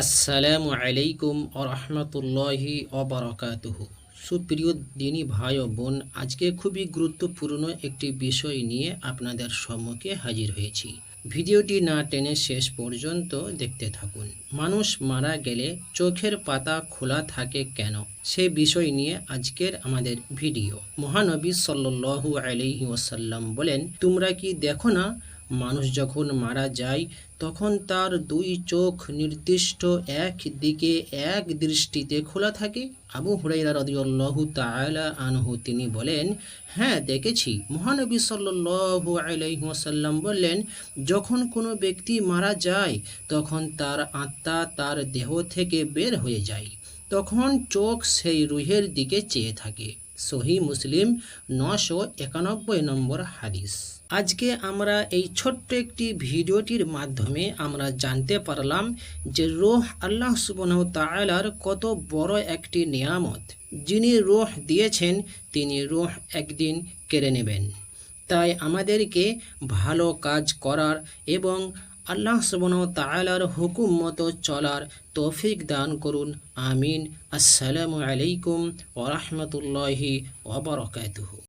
আসসালামু আলাইকুম আরহামতুল্লাহি অবরকাতুহ সুপ্রিয় দিনী ভাই ও বোন, আজকে খুবই গুরুত্বপূর্ণ একটি বিষয় নিয়ে আপনাদের সম্মুখে হাজির হয়েছি। ভিডিওটি না টেনে শেষ পর্যন্ত দেখতে থাকুন। মানুষ মারা গেলে চোখের পাতা খোলা থাকে কেন? সে বিষয় নিয়ে আজকের আমাদের ভিডিও। মহানবী সাল্লু আলহি ওসাল্লাম বলেন, তোমরা কি দেখো না মানুষ যখন মারা যায়, তখন তার দুই চোখ নির্দিষ্ট এক দিকে এক দৃষ্টিতে খোলা থাকে। আবু হুরাইরা রদিউল্লাহু তাআলা আনহু তিনি বলেন হ্যাঁ দেখেছি। মহানবী সাল্লাল্লাহু আলাইহি ওয়াসাল্লাম বললেন, যখন কোনো ব্যক্তি মারা যায়, তখন তার আত্মা তার দেহ থেকে বের হয়ে যায়। তখন চোখ সেই রুহের দিকে চেয়ে থাকে। সহি মুসলিম নশো একানব্বই নম্বর হাদিস। আজকে আমরা এই ছোট্ট একটি ভিডিওটির মাধ্যমে আমরা জানতে পারলাম যে রোহ আল্লাহ সুবনাহ তাআলার কত বড় একটি নিয়ামত। যিনি রোহ দিয়েছেন, তিনি রোহ একদিন কেড়ে নেবেন। তাই আমাদেরকে ভালো কাজ করার এবং আল্লাহ সুবন তালার হুকুম মতো চলার তৌফিক দান করুন। আমিন। আসসালামু আলাইকুম ওরহমতুল্লাহি ওবরকাতুহু